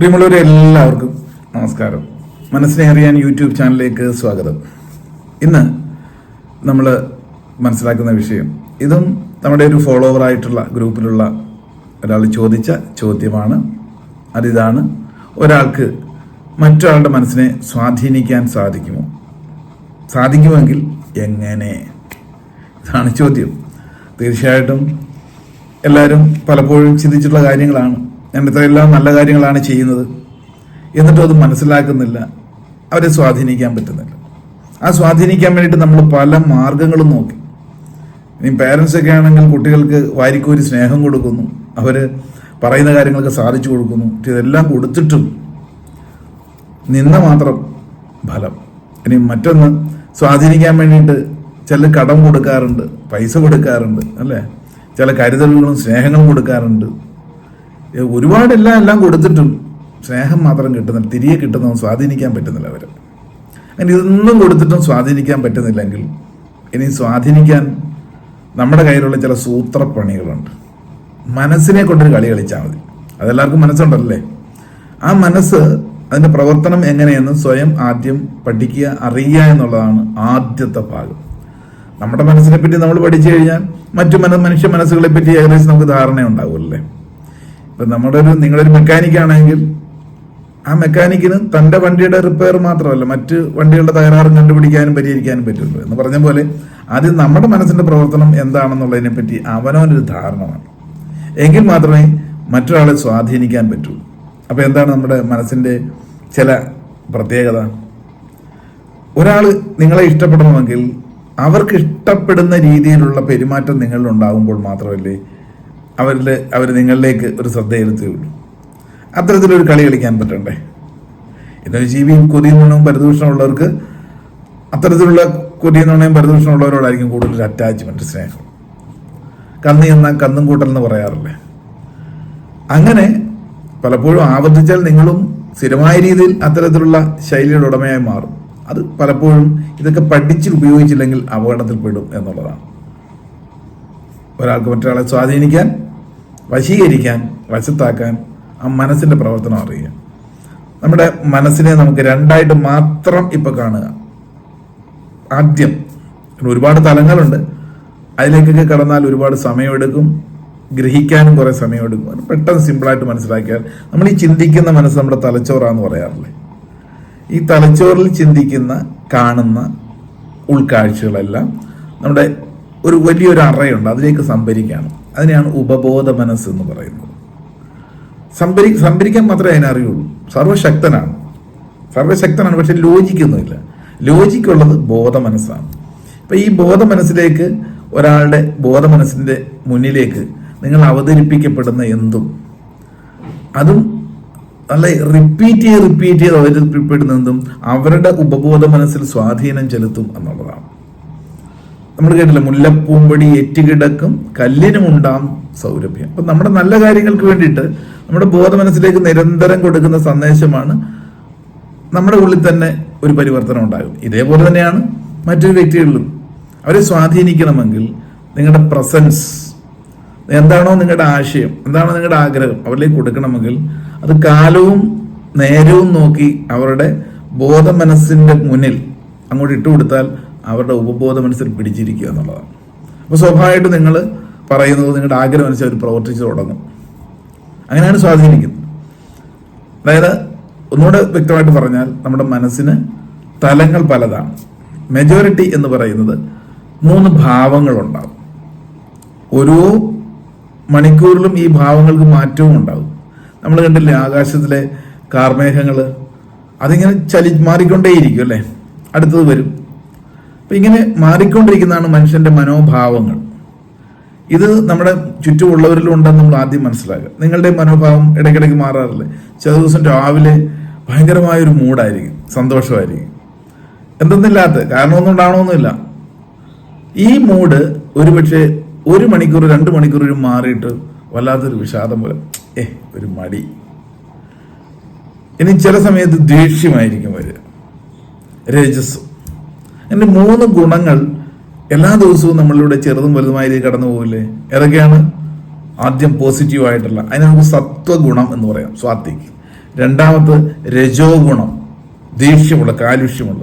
പ്രിയമുള്ളവരെ എല്ലാവർക്കും നമസ്കാരം. മനസ്സിനെ അറിയാൻ യൂട്യൂബ് ചാനലിലേക്ക് സ്വാഗതം. ഇന്ന് നമ്മൾ മനസ്സിലാക്കുന്ന വിഷയം ഇതും നമ്മുടെ ഒരു ഫോളോവർ ആയിട്ടുള്ള ഗ്രൂപ്പിലുള്ള ഒരാൾ ചോദിച്ച ചോദ്യമാണ്. അതിതാണ് ഒരാൾക്ക് മറ്റൊരാളുടെ മനസ്സിനെ സ്വാധീനിക്കാൻ സാധിക്കുമോ? സാധിക്കുമെങ്കിൽ എങ്ങനെ? ഇതാണ് ചോദ്യം. തീർച്ചയായിട്ടും എല്ലാവരും പലപ്പോഴും ചിന്തിച്ചിട്ടുള്ള കാര്യങ്ങളാണ്. ഞാൻ ഇത്രയെല്ലാം നല്ല കാര്യങ്ങളാണ് ചെയ്യുന്നത്. എന്നിട്ടും അത് മനസ്സിലാക്കുന്നില്ല. അവരെ സ്വാധീനിക്കാൻ പറ്റുന്നില്ല. ആ സ്വാധീനിക്കാൻ വേണ്ടിയിട്ട് നമ്മൾ പല മാർഗങ്ങളും നോക്കി. ഇനി പേരൻസൊക്കെ ആണെങ്കിൽ കുട്ടികൾക്ക് വാരിക്കൂരി സ്നേഹം കൊടുക്കുന്നു. അവർ പറയുന്ന കാര്യങ്ങളൊക്കെ സാധിച്ചു കൊടുക്കുന്നു. ഇതെല്ലാം കൊടുത്തിട്ടും നിന്ന മാത്രം ഫലം. ഇനി മറ്റൊന്ന് സ്വാധീനിക്കാൻ വേണ്ടിയിട്ട് ചില കടം കൊടുക്കാറുണ്ട് പൈസ കൊടുക്കാറുണ്ട് അല്ലേ? ചില കരുതലുകളും സ്നേഹങ്ങളും കൊടുക്കാറുണ്ട്. ഒരുപാട് എല്ലാം എല്ലാം കൊടുത്തിട്ടും സ്നേഹം മാത്രം കിട്ടുന്നില്ല തിരികെ കിട്ടുന്ന സ്വാധീനിക്കാൻ പറ്റുന്നില്ല അവർ അങ്ങനെ ഇതൊന്നും കൊടുത്തിട്ടും സ്വാധീനിക്കാൻ പറ്റുന്നില്ലെങ്കിൽ ഇനി സ്വാധീനിക്കാൻ നമ്മുടെ കയ്യിലുള്ള ചില സൂത്രപ്പണികളുണ്ട്. മനസ്സിനെ കൊണ്ടൊരു കളി കളിച്ചാൽ മതി. അതെല്ലാവർക്കും മനസ്സുണ്ടല്ലേ? ആ മനസ്സ് അതിന്റെ പ്രവർത്തനം എങ്ങനെയെന്ന് സ്വയം ആദ്യം പഠിക്കുക അറിയുക എന്നുള്ളതാണ് ആദ്യത്തെ ഭാഗം. നമ്മുടെ മനസ്സിനെ പറ്റി നമ്മൾ പഠിച്ചു കഴിഞ്ഞാൽ മറ്റു മന മനുഷ്യ മനസ്സുകളെ പറ്റി ഏകദേശം നമുക്ക് ധാരണ ഉണ്ടാവുമല്ലേ ഇപ്പൊ നമ്മുടെ ഒരു നിങ്ങളൊരു മെക്കാനിക് ആണെങ്കിൽ ആ മെക്കാനിക്കിന് തന്റെ വണ്ടിയുടെ റിപ്പയർ മാത്രമല്ല മറ്റ് വണ്ടികളുടെ തകരാറും കണ്ടുപിടിക്കാനും പരിഹരിക്കാനും പറ്റുള്ളൂ എന്ന് പറഞ്ഞ പോലെ ആദ്യം നമ്മുടെ മനസ്സിന്റെ പ്രവർത്തനം എന്താണെന്നുള്ളതിനെ പറ്റി അവനവനൊരു ധാരണ വേണം. എങ്കിൽ മാത്രമേ മറ്റൊരാളെ സ്വാധീനിക്കാൻ പറ്റൂ. അപ്പോൾ എന്താണ് നമ്മുടെ മനസ്സിന്റെ ചില പ്രത്യേകത? ഒരാൾ നിങ്ങളെ ഇഷ്ടപ്പെടണമെങ്കിൽ അവർക്ക് ഇഷ്ടപ്പെടുന്ന രീതിയിലുള്ള പെരുമാറ്റം നിങ്ങളിൽ ഉണ്ടാകുമ്പോൾ മാത്രമല്ലേ അവരിൽ അവർ നിങ്ങളിലേക്ക് ഒരു ശ്രദ്ധ ചെലുത്തുകയുള്ളൂ അത്തരത്തിലൊരു കളി കളിക്കാൻ പറ്റണ്ടേ? എന്നൊരു ജീവിയും കൊതിയും നുണയും പരിദൂഷണമുള്ളവർക്ക് അത്തരത്തിലുള്ള കൊതിയും നുണയും പരിദൂഷണമുള്ളവരോടായിരിക്കും കൂടുതൽ അറ്റാച്ച്മെന്റ് സ്നേഹം. കന്നി എന്നാൽ കന്നും കൂട്ടൽ എന്ന് പറയാറില്ലേ? അങ്ങനെ പലപ്പോഴും ആവർത്തിച്ചാൽ നിങ്ങളും സ്ഥിരമായ രീതിയിൽ അത്തരത്തിലുള്ള ശൈലിയുടെ ഉടമയായി മാറും. അത് പലപ്പോഴും ഇതൊക്കെ പഠിച്ച് ഉപയോഗിച്ചില്ലെങ്കിൽ അപകടത്തിൽപ്പെടും എന്നുള്ളതാണ്. ഒരാൾക്ക് മറ്റൊരാളെ സ്വാധീനിക്കാൻ വശീകരിക്കാൻ വശത്താക്കാൻ ആ മനസ്സിന്റെ പ്രവർത്തനം അറിയുക. നമ്മുടെ മനസ്സിനെ നമുക്ക് രണ്ടായിട്ട് മാത്രം ഇപ്പൊ കാണുക. ആദ്യം ഒരുപാട് തലങ്ങളുണ്ട്. അതിലേക്കൊക്കെ കടന്നാൽ ഒരുപാട് സമയമെടുക്കും. ഗ്രഹിക്കാനും കുറേ സമയമെടുക്കും. പെട്ടെന്ന് സിമ്പിളായിട്ട് മനസ്സിലാക്കിയാൽ നമ്മൾ ഈ ചിന്തിക്കുന്ന മനസ്സ് നമ്മുടെ തലച്ചോറാന്ന് പറയാറില്ലേ? ഈ തലച്ചോറിൽ ചിന്തിക്കുന്ന കാണുന്ന ഉൾക്കാഴ്ചകളെല്ലാം നമ്മുടെ ഒരു വലിയൊരു അറയുണ്ട്. അതിലേക്ക് സംഭരിക്കുകയാണ് അതിനെയാണ് ഉപബോധ മനസ്സ് എന്ന് പറയുന്നത്. സംഭരി സംഭരിക്കാൻ മാത്രമേ അതിനറിയുള്ളൂ സർവശക്തനാണ്. സർവശക്തനാണ് പക്ഷെ ലോജിക്കൊന്നുമില്ല ലോജിക്കുള്ളത് ബോധ മനസ്സാണ്. അപ്പം ഈ ബോധ മനസ്സിലേക്ക് ഒരാളുടെ ബോധ മനസ്സിന്റെ മുന്നിലേക്ക് നിങ്ങൾ അവതരിപ്പിക്കപ്പെടുന്ന എന്തും അതും നല്ല റിപ്പീറ്റ് ചെയ്ത് റിപ്പീറ്റ് ചെയ്ത് അവതരിപ്പിക്കപ്പെടുന്ന എന്തും അവരുടെ ഉപബോധ മനസ്സിൽ സ്വാധീനം ചെലുത്തും എന്നുള്ളതാണ്. നമ്മൾ കേട്ടില്ല മുല്ലപ്പൂമ്പടി ഏറ്റുകിടക്കും കല്ലിനുമുണ്ടാം സൗരഭ്യം. അപ്പൊ നമ്മുടെ നല്ല കാര്യങ്ങൾക്ക് വേണ്ടിയിട്ട് നമ്മുടെ ബോധ മനസ്സിലേക്ക് നിരന്തരം കൊടുക്കുന്ന സന്ദേശമാണ് നമ്മുടെ ഉള്ളിൽ തന്നെ ഒരു പരിവർത്തനം ഉണ്ടാകും. ഇതേപോലെ തന്നെയാണ് മറ്റൊരു വ്യക്തികളിലും. അവരെ സ്വാധീനിക്കണമെങ്കിൽ നിങ്ങളുടെ പ്രസൻസ് എന്താണോ നിങ്ങളുടെ ആശയം എന്താണോ നിങ്ങളുടെ ആഗ്രഹം അവരിലേക്ക് കൊടുക്കണമെങ്കിൽ അത് കാലവും നേരവും നോക്കി അവരുടെ ബോധ മനസ്സിന്റെ മുന്നിൽ അങ്ങോട്ട് ഇട്ടുകൊടുത്താൽ അവരുടെ ഉപബോധ മനസ്സിൽ പിടിച്ചിരിക്കുക എന്നുള്ളതാണ്. അപ്പോൾ സ്വാഭാവികമായിട്ട് നിങ്ങൾ പറയുന്നത് നിങ്ങളുടെ ആഗ്രഹം അനുസരിച്ച് അവർ പ്രവർത്തിച്ചു തുടങ്ങും. അങ്ങനെയാണ് സ്വാധീനിക്കുന്നത്. അതായത് ഒന്നുകൂടെ വ്യക്തമായിട്ട് പറഞ്ഞാൽ നമ്മുടെ മനസ്സിന് തലങ്ങൾ പലതാണ്. മെജോറിറ്റി എന്ന് പറയുന്നത് മൂന്ന് ഭാവങ്ങളുണ്ടാവും. ഓരോ മണിക്കൂറിലും ഈ ഭാവങ്ങൾക്ക് മാറ്റവും ഉണ്ടാവും. നമ്മൾ കണ്ടില്ലേ ആകാശത്തിലെ കാർമേഘങ്ങൾ അതിങ്ങനെ ചലി മാറിക്കൊണ്ടേയിരിക്കും അല്ലേ? അടുത്തത് വരും. അപ്പൊ ഇങ്ങനെ മാറിക്കൊണ്ടിരിക്കുന്നതാണ് മനുഷ്യന്റെ മനോഭാവങ്ങൾ. ഇത് നമ്മുടെ ചുറ്റുമുള്ളവരിലും ഉണ്ടെന്ന് നമ്മൾ ആദ്യം മനസ്സിലാക്കുക. നിങ്ങളുടെ മനോഭാവം ഇടയ്ക്കിടയ്ക്ക് മാറാറില്ലേ? ചില ദിവസം രാവിലെ ഭയങ്കരമായൊരു മൂഡായിരിക്കും സന്തോഷമായിരിക്കും. എന്തെന്നില്ലാത്ത കാരണമൊന്നും ഉണ്ടാവണമെന്നില്ല ഈ മൂഡ് ഒരുപക്ഷെ ഒരു മണിക്കൂർ രണ്ട് മണിക്കൂർ മാറിയിട്ട് വല്ലാത്തൊരു വിഷാദം പോലെ ഏ ഒരു മടി. ഇനി ചില സമയത്ത് ദേഷ്യമായിരിക്കും വരിക. രജസ് എന്റെ മൂന്ന് ഗുണങ്ങൾ എല്ലാ ദിവസവും നമ്മളിലൂടെ ചെറുതും വലുതുമായ രീതി കടന്നു പോകില്ലേ ഏതൊക്കെയാണ്? ആദ്യം പോസിറ്റീവ് ആയിട്ടുള്ള അതിനെ നമുക്ക് സത്വഗുണം എന്ന് പറയാം സ്വാത്തിക്ക് രണ്ടാമത് രജോ ഗുണം ദേഷ്യമുള്ള കാലുഷ്യമുള്ള.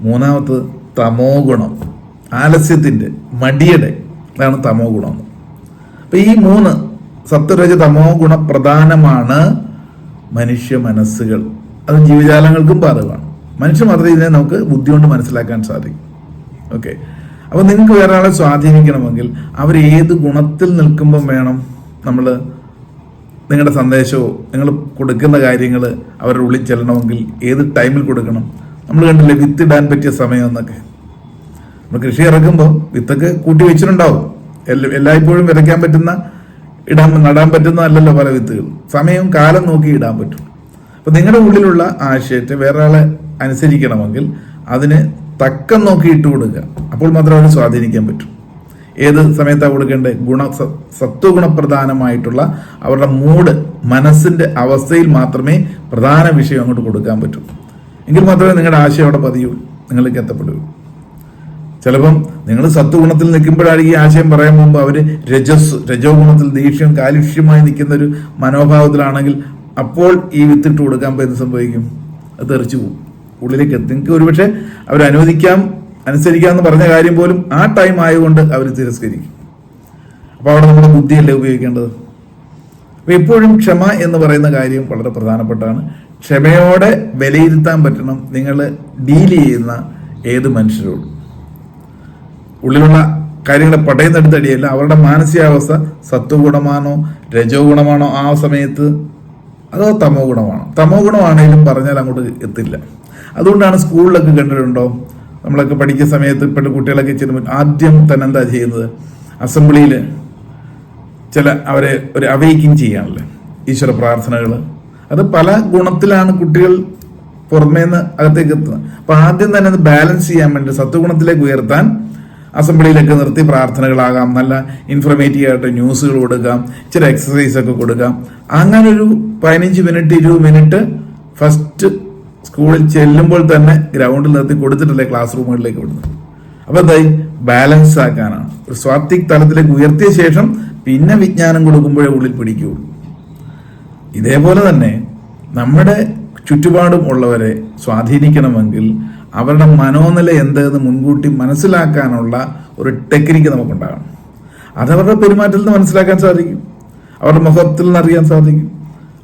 മൂന്നാമത് തമോ ഗുണം ആലസ്യത്തിന്റെ മടിയുടെ അതാണ് തമോ ഗുണം അപ്പം ഈ മൂന്ന് സത്വരജ തമോ ഗുണ പ്രധാനമാണ് മനുഷ്യ മനസ്സുകൾ. അത് ജീവജാലങ്ങൾക്കും ബാധകമാണ് മനുഷ്യ മാത്രമേ ഇതിനെ നമുക്ക് ബുദ്ധി കൊണ്ട് മനസ്സിലാക്കാൻ സാധിക്കും. ഓക്കെ അപ്പോൾ നിങ്ങൾക്ക് വേറെ ആളെ സ്വാധീനിക്കണമെങ്കിൽ അവർ ഏത് ഗുണത്തിൽ നിൽക്കുമ്പം വേണം നമ്മൾ നിങ്ങളുടെ സന്ദേശമോ നിങ്ങൾ കൊടുക്കുന്ന കാര്യങ്ങൾ അവരുടെ ഉള്ളിൽ ചെല്ലണമെങ്കിൽ ഏത് ടൈമിൽ കൊടുക്കണം? നമ്മൾ കണ്ടില്ലേ വിത്തിടാൻ പറ്റിയ സമയം എന്നൊക്കെ. നമ്മൾ കൃഷി ഇറക്കുമ്പോൾ വിത്തൊക്കെ കൂട്ടി വെച്ചിട്ടുണ്ടാവും. എല്ലാ എല്ലായ്പ്പോഴും വിതയ്ക്കാൻ പറ്റുന്ന ഇടാൻ നടാൻ പറ്റുന്ന അല്ലല്ലോ പല വിത്തുകൾ. സമയവും കാലം നോക്കി ഇടാൻ പറ്റും. അപ്പൊ നിങ്ങളുടെ ഉള്ളിലുള്ള ആശയത്തെ വേറെ ആളെ അനുസരിക്കണമെങ്കിൽ അതിന് തക്കം നോക്കി ഇട്ട് കൊടുക്കുക. അപ്പോൾ മാത്രമേ അവന് സ്വാധീനിക്കാൻ പറ്റൂ. ഏത് സമയത്താണ് കൊടുക്കേണ്ടത്? ഗുണ സത്വഗുണപ്രധാനമായിട്ടുള്ള അവരുടെ മൂഡ് മനസ്സിന്റെ അവസ്ഥയിൽ മാത്രമേ പ്രധാന വിഷയം അങ്ങോട്ട് കൊടുക്കാൻ പറ്റൂ. എങ്കിൽ മാത്രമേ നിങ്ങളുടെ ആശയം അവിടെ പതിയൂ നിങ്ങൾക്ക് എത്തപ്പെടൂ ചിലപ്പം നിങ്ങൾ സത്വഗുണത്തിൽ നിൽക്കുമ്പോഴായിരിക്കും ഈ ആശയം പറയാൻ മുമ്പ് അവർ രജസ് രജോ ഗുണത്തിൽ ദേഷ്യം കാലുഷ്യമായി നിൽക്കുന്ന ഒരു മനോഭാവത്തിലാണെങ്കിൽ അപ്പോൾ ഈ വിത്തിട്ട് കൊടുക്കാൻ എന്ത് സംഭവിക്കും? അത് തെറിച്ചു പോകും. ഉള്ളിലേക്ക് എത്തും നിങ്ങൾക്ക് ഒരുപക്ഷെ അവർ അനുവദിക്കാം അനുസരിക്കാം എന്ന് പറഞ്ഞ കാര്യം പോലും ആ ടൈം ആയതുകൊണ്ട് അവർ തിരസ്കരിക്കും. അപ്പോൾ അവിടെ നമ്മുടെ ബുദ്ധിയല്ലേ ഉപയോഗിക്കേണ്ടത്? അപ്പോൾ എപ്പോഴും ക്ഷമ എന്ന് പറയുന്ന കാര്യം വളരെ പ്രധാനപ്പെട്ടാണ്. ക്ഷമയോടെ വിലയിരുത്താൻ പറ്റണം. നിങ്ങൾ ഡീൽ ചെയ്യുന്ന ഏത് മനുഷ്യരോടും. ഉള്ളിലുള്ള കാര്യങ്ങളെ പടയുന്നെടുത്തടിയല്ല അവരുടെ മാനസികാവസ്ഥ സത്വഗുണമാണോ രജോ ഗുണമാണോ ആ സമയത്ത്? അതോ തമോ ഗുണമാണോ തമോ ഗുണമാണെങ്കിലും പറഞ്ഞാൽ അങ്ങോട്ട് എത്തില്ല. അതുകൊണ്ടാണ് സ്കൂളിലൊക്കെ കണ്ടിട്ടുണ്ടോ? നമ്മളൊക്കെ പഠിക്കുന്ന സമയത്ത് ഇപ്പോഴത്തെ കുട്ടികളൊക്കെ ചെല്ലുമ്പോൾ ആദ്യം തന്നെ എന്താ ചെയ്യുന്നത്? അസംബ്ലിയിൽ ചില അവരെ ഒരു അവൈക്കിങ് ചെയ്യാനല്ലേ ഈശ്വര പ്രാർത്ഥനകൾ അത് പല ഗുണത്തിലാണ് കുട്ടികൾ പുറമേന്ന് അകത്തേക്ക് എത്തുന്നത്. അപ്പം ആദ്യം തന്നെ അത് ബാലൻസ് ചെയ്യാൻ വേണ്ടി സത്വഗുണത്തിലേക്ക് ഉയർത്താൻ അസംബ്ലിയിലൊക്കെ നിർത്തി പ്രാർത്ഥനകളാകാം. നല്ല ഇൻഫർമേറ്റീവ് ആയിട്ട് ന്യൂസുകൾ കൊടുക്കാം. ചില എക്സസൈസ് ഒക്കെ കൊടുക്കാം. അങ്ങനെ ഒരു പതിനഞ്ച് മിനിറ്റ് ഇരുപത് മിനിറ്റ് ഫസ്റ്റ് സ്കൂളിൽ ചെല്ലുമ്പോൾ തന്നെ ഗ്രൗണ്ടിൽ നിർത്തി കൊടുത്തിട്ടല്ലേ ക്ലാസ് റൂമുകളിലേക്ക് വിടുന്നത്? അപ്പൊ എന്തായി? ബാലൻസ് ആക്കാനാണ്. ഒരു സ്വാത്വിക് തലത്തിലേക്ക് ഉയർത്തിയ ശേഷം പിന്നെ വിജ്ഞാനം കൊടുക്കുമ്പോഴേ ഉള്ളിൽ പിടിക്കുകയുള്ളൂ ഇതേപോലെ തന്നെ നമ്മുടെ ചുറ്റുപാടും ഉള്ളവരെ സ്വാധീനിക്കണമെങ്കിൽ അവരുടെ മനോനില എന്തെന്ന് മുൻകൂട്ടി മനസ്സിലാക്കാനുള്ള ഒരു ടെക്നിക്ക് നമുക്കുണ്ടാകണം. അതവരുടെ പെരുമാറ്റത്തിൽ നിന്ന് മനസ്സിലാക്കാൻ സാധിക്കും. അവരുടെ മുഖത്തിൽ നിന്ന് അറിയാൻ സാധിക്കും.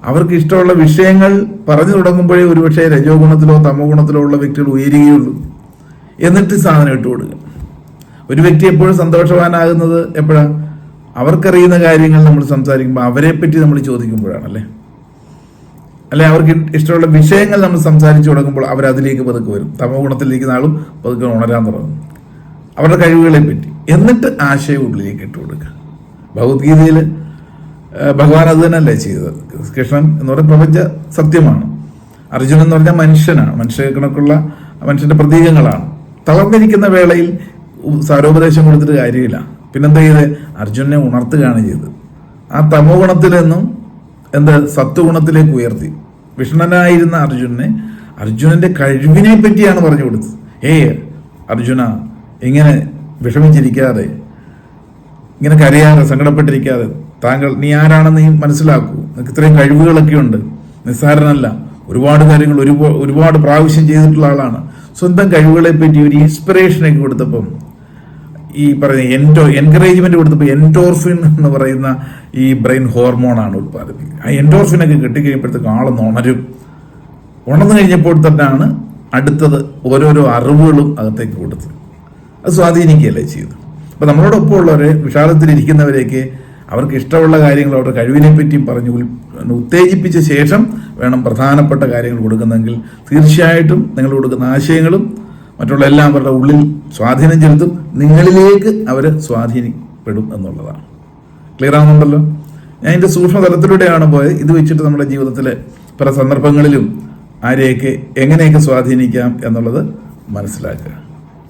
അവർക്ക് ഇഷ്ടമുള്ള വിഷയങ്ങൾ പറഞ്ഞു തുടങ്ങുമ്പോഴേ ഒരുപക്ഷെ രജോ ഗുണത്തിലോ തമോ ഗുണത്തിലോ ഉള്ള വ്യക്തികൾ ഉയരുകയുള്ളൂ. എന്നിട്ട് സാധനം ഇട്ട് കൊടുക്കുക. ഒരു വ്യക്തി എപ്പോഴും സന്തോഷവാനാകുന്നത് എപ്പോഴാണ് അവർക്കറിയുന്ന കാര്യങ്ങൾ നമ്മൾ സംസാരിക്കുമ്പോൾ അവരെ പറ്റി നമ്മൾ ചോദിക്കുമ്പോഴാണ് അല്ലേ? അവർക്ക് ഇഷ്ടമുള്ള വിഷയങ്ങൾ നമ്മൾ സംസാരിച്ചു തുടങ്ങുമ്പോൾ അവരതിലേക്ക് പതുക്കെ വരും. തമോ ഗുണത്തിലിരിക്കുന്ന ആളും പതുക്കെ ഉണരാൻ തുടങ്ങും. അവരുടെ കഴിവുകളെ പറ്റി എന്നിട്ട് ആശയം ഉള്ളിലേക്ക് ഇട്ട് കൊടുക്കുക. ഭഗവത്ഗീതയിൽ ഭഗവാൻ അത് തന്നെയല്ലേ ചെയ്തത്? കൃഷ്ണൻ എന്ന് പറയുന്ന പ്രപഞ്ച സത്യമാണ്. അർജുനൻ എന്ന് പറഞ്ഞാൽ മനുഷ്യനാണ്. മനുഷ്യ കണക്കുള്ള മനുഷ്യന്റെ പ്രതീകങ്ങളാണ്. തളർന്നിരിക്കുന്ന വേളയിൽ സാരോപദേശം കൊടുത്തിട്ട് കാര്യമില്ല. പിന്നെന്താ ചെയ്ത്? അർജുനെ ഉണർത്തുകയാണ് ചെയ്തത്. ആ തമോ ഗുണത്തിൽ നിന്നും എന്ത് സത്വഗുണത്തിലേക്ക് ഉയർത്തി. വിഷ്ണനായിരുന്ന അർജുനനെ അർജുനന്റെ കഴിവിനെ പറ്റിയാണ് പറഞ്ഞു കൊടുത്തത്. ഏയ് അർജുന ഇങ്ങനെ വിഷമിച്ചിരിക്കാതെ ഇങ്ങനെ കരയാതെ സങ്കടപ്പെട്ടിരിക്കാതെ താങ്കൾ നീ ആരാണെന്ന് നീ മനസ്സിലാക്കൂ. നിനക്ക് ഇത്രയും കഴിവുകളൊക്കെ ഉണ്ട്. നിസ്സാരനല്ല. ഒരുപാട് കാര്യങ്ങൾ ഒരുപാട് ഒരുപാട് പ്രാവശ്യം ചെയ്തിട്ടുള്ള ആളാണ്. സ്വന്തം കഴിവുകളെ പറ്റി ഒരു ഇൻസ്പിറേഷനൊക്കെ കൊടുത്തപ്പം ഈ പറയുന്ന എൻഡോ എൻകറേജ്മെന്റ് കൊടുത്തപ്പോൾ എൻഡോർഫിൻ എന്ന് പറയുന്ന ഈ ബ്രെയിൻ ഹോർമോണാണ് ഉത്പാദിപ്പിക്കുന്നത് ആ എൻഡോർഫിനൊക്കെ കിട്ടിക്കഴിയുമ്പോഴത്തേക്ക് ആളൊന്ന് ഉണരും. ഉണർന്നു കഴിഞ്ഞപ്പോൾ തന്നെയാണ് അടുത്തത് ഓരോരോ അറിവുകളും അകത്തേക്ക് കൊടുത്തത്. അത് സ്വാധീനിക്കുകയല്ലേ ചെയ്തു അപ്പൊ നമ്മളോടൊപ്പം ഉള്ളവരെ വിഷാദത്തിലിരിക്കുന്നവരെയൊക്കെ അവർക്ക് ഇഷ്ടമുള്ള കാര്യങ്ങൾ അവരുടെ കഴിവിനെ പറ്റിയും പറഞ്ഞ് ഉത്തേജിപ്പിച്ച ശേഷം വേണം പ്രധാനപ്പെട്ട കാര്യങ്ങൾ കൊടുക്കുന്നതെങ്കിൽ തീർച്ചയായിട്ടും നിങ്ങൾ കൊടുക്കുന്ന ആശയങ്ങളും മറ്റുള്ള എല്ലാം അവരുടെ ഉള്ളിൽ സ്വാധീനം ചെലുത്തും നിങ്ങളിലേക്ക് അവർ സ്വാധീനപ്പെടും എന്നുള്ളതാണ്. ക്ലിയർ ആവുന്നുണ്ടല്ലോ? ഞാൻ എന്റെ സൂക്ഷ്മ തലത്തിലൂടെയാണ് പോയത്. ഇത് വെച്ചിട്ട് നമ്മുടെ ജീവിതത്തിലെ പല സന്ദർഭങ്ങളിലും ആരെയൊക്കെ എങ്ങനെയൊക്കെ സ്വാധീനിക്കാം എന്നുള്ളത് മനസ്സിലാക്കുക.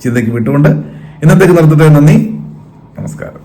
ചിന്തയ്ക്ക് വിട്ടുകൊണ്ട് ഇന്നത്തേക്ക് നിർത്തട്ടെ നന്ദി. നമസ്കാരം.